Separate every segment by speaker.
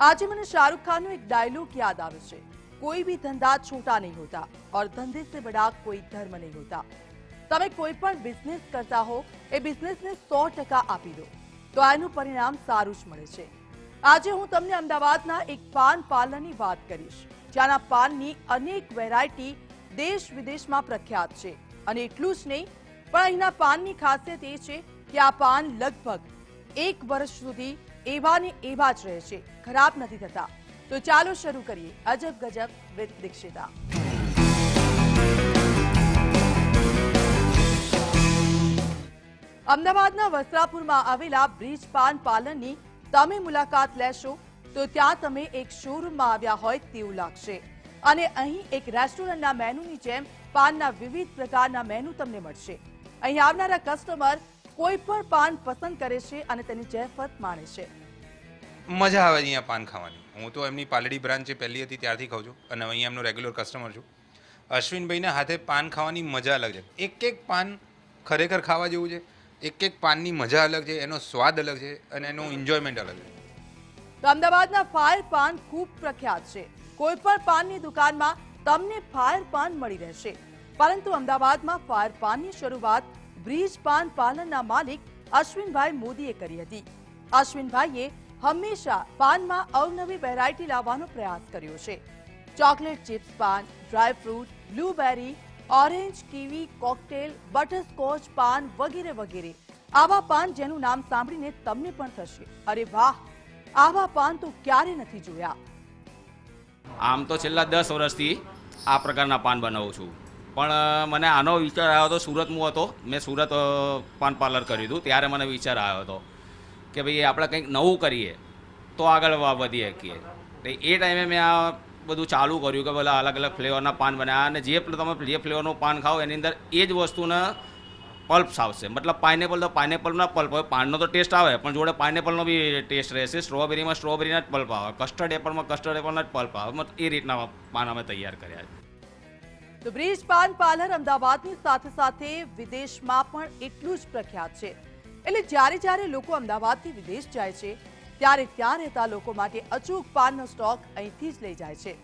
Speaker 1: આજે મને शाहरुख खान એક ડાયલોગ યાદ આવે છે. કોઈ ભી ધંધા છોટા નહીં હોતા ઓર ધંધે સે બડા કોઈ ધર્મ નહીં હોતા. તમે કોઈ પણ બિઝનેસ કરતા હો, એ બિઝનેસને સો ટકા આપી દો. તો આનું પરિણામ સારું જ મળે છે. આજે હું તમને અમદાવાદના એક પાન પાર્લરની વાત કરીશ, જ્યાંના પાનની અનેક વેરાયટી દેશ વિદેશમાં પ્રખ્યાત છે. અને એટલું જ નહીં, પણ અહીંના પાનની ખાસિયત એ છે કે આ પાન લગભગ એક વર્ષ સુધી એવા ને એવા જ રહે છે. ખરાબ નથી થતા. તો ચાલો શરૂ કરીએ અજબ ગજબ વિથ દીક્ષિતા. અમદાવાદના વસ્ત્રાપુરમાં આવેલા બ્રિજ પાન પાર્લરની તમે મુલાકાત લેશો તો ત્યાં તમે એક શોરૂમમાં આવ્યા હોય તેવું લાગશે. અને અહીં એક રેસ્ટોરન્ટના મેનુની જેમ પાનના વિવિધ પ્રકારના મેનુ તમને મળશે. અહીં આવનારા કસ્ટમર કોઈ પણ પાન પસંદ કરે છે અને તેની જહેફત માણે છે.
Speaker 2: મજા આવે અહીંયા પાન ખાવાની. હું તો એમની પાલડી બ્રાન્ચ જે પહેલી હતી ત્યારથી ખાઉં છું અને અહીંયા એમનો રેગ્યુલર કસ્ટમર છું. અશ્વિનભાઈના હાથે પાન ખાવાની મજા અલગ છે. એક એક પાન ખરેખર ખાવા જેવું છે. એક એક પાનની મજા અલગ છે. એનો સ્વાદ અલગ છે અને એનું એન્જોયમેન્ટ અલગ છે.
Speaker 1: તો અમદાવાદના ફાયર પાન ખૂબ પ્રખ્યાત છે. કોઈ પણ પાનની દુકાનમાં તમને ફાયર પાન મળી રહેશે. પરંતુ અમદાવાદમાં ફાયર પાનની શરૂઆત બ્રિજ પાન પાલનના માલિક અશ્વિનભાઈ મોદીએ કરી હતી. અશ્વિનભાઈએ હંમેશા પાનમાં અવનવી વેરાયટી લાવવાનો પ્રયાસ કર્યો છે. Chocolate chips paan dry fruit blueberry orange kiwi cocktail butterscotch paan વગેરે વગેરે. આવા પાન જેનું નામ સાંભળીને તમને પણ થશે. અરે વાહ! આવા પાન તો ક્યારે નથી જોયા?
Speaker 3: આમ તો છેલ્લા દસ વર્ષથી આ પ્રકારના પાન બનાવું છું. પણ મને આનો વિચાર આવ્યો હતો સુરત હતો. મેં સુરત પાન પાર્લર કર્યું હતું. ત્યારે મને વિચાર આવ્યો હતો કે ભાઈ આપણે કંઈક નવું કરીએ તો આગળ વધી શકીએ. તો એ ટાઈમે મેં આ બધું ચાલુ કર્યું કે ભલે અલગ અલગ ફ્લેવરના પાન બનાવ્યા અને જે તમે જે ફ્લેવરનું પાન ખાઓ એની અંદર એ જ વસ્તુના પલ્પ્સ આવશે. મતલબ પાઇનેપલ તો પાઇનેપલના પલ્પ હોય, પાનનો તો ટેસ્ટ આવે, પણ જોડે પાઇનેપલનો બી ટેસ્ટ રહેશે. સ્ટ્રોબેરીમાં સ્ટ્રોબેરીના જ પલ્પ આવે. કસ્ટર્ડ એપલમાં કસ્ટર્ડ એપલના જ પલ્પ આવે. મતલબ એ રીતના પાન અમે તૈયાર કર્યા છે.
Speaker 1: તો બ્રિજ પાન પાર્લર અમદાવાદની સાથે સાથે વિદેશમાં પણ એટલું જ પ્રખ્યાત છે. એટલે જ્યારે જ્યારે લોકો અમદાવાદથી વિદેશ જાય છે, ત્યારે ત્યાં રહેતા લોકો માટે અચૂક પાનનો સ્ટોક અહીંથી જ લઈ જાય છે.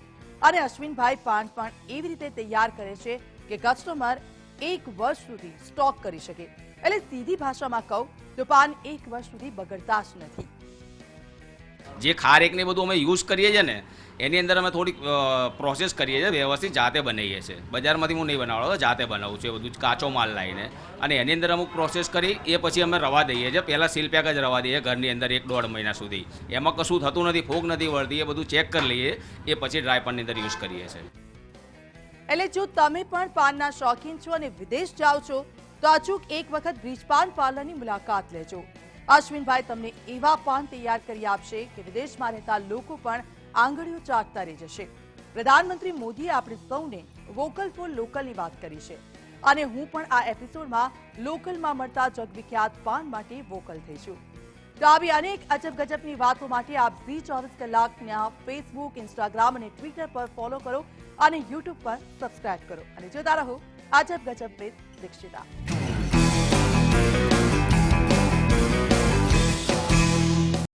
Speaker 1: અને અશ્વિનભાઈ પાન પણ એવી રીતે તૈયાર કરે છે કે કસ્ટમર એક વર્ષ સુધી સ્ટોક કરી શકે. એટલે સીધી ભાષામાં કહું તો પાન એક વર્ષ સુધી બગડતા જ નથી.
Speaker 3: જે ખારેક ને બધું અમે યુઝ કરીએ છીએ ને, એની અંદર અમે થોડીક પ્રોસેસ કરીએ છીએ, વ્યવસ્થિત જાતે બનાવીએ છીએ. બજારમાંથી હું નહીં બનાવડો જાતે બનાવું છું એ બધું કાચો માલ લાવીને. અને એની અંદર અમુક પ્રોસેસ કરી, એ પછી અમે રવા દઈએ છીએ. પહેલાં સીલ પેક જ રવા દઈએ ઘરની અંદર એક દોઢ મહિના સુધી. એમાં કશું થતું નથી ફોગ નથી વળતી, એ બધું ચેક કરી લઈએ, એ પછી ડ્રાયપનની અંદર યુઝ કરીએ છીએ.
Speaker 1: એટલે જો તમે પણ પાનના શોખીન છો અને વિદેશ જાઓ છો, તો અચૂક એક વખત બ્રિજ પાર્લરની મુલાકાત લેજો. અશ્વિનભાઈ તમને એવા પાન તૈયાર કરી આપશે કે વિદેશમાં રહેતા લોકો પણ આંગળીઓ ચાટતા રહી જશે. પ્રધાનમંત્રી મોદીએ આપણે સૌને વોકલ ફોર લોકલની વાત કરી છે. અને હું પણ આ એપિસોડમાં લોકલમાં મળતા જગવિખ્યાત પાન માટે વોકલ થઈ છું. તો આવી અનેક અજબ ગજબની વાતો માટે આપ ઝી ચોવીસ કલાકના ફેસબુક ઇન્સ્ટાગ્રામ અને ટ્વિટર પર ફોલો કરો અને યુટ્યુબ પર સબસ્ક્રાઇબ કરો. અને જોતા રહો અજબ ગજબ વિથ દીક્ષિતા.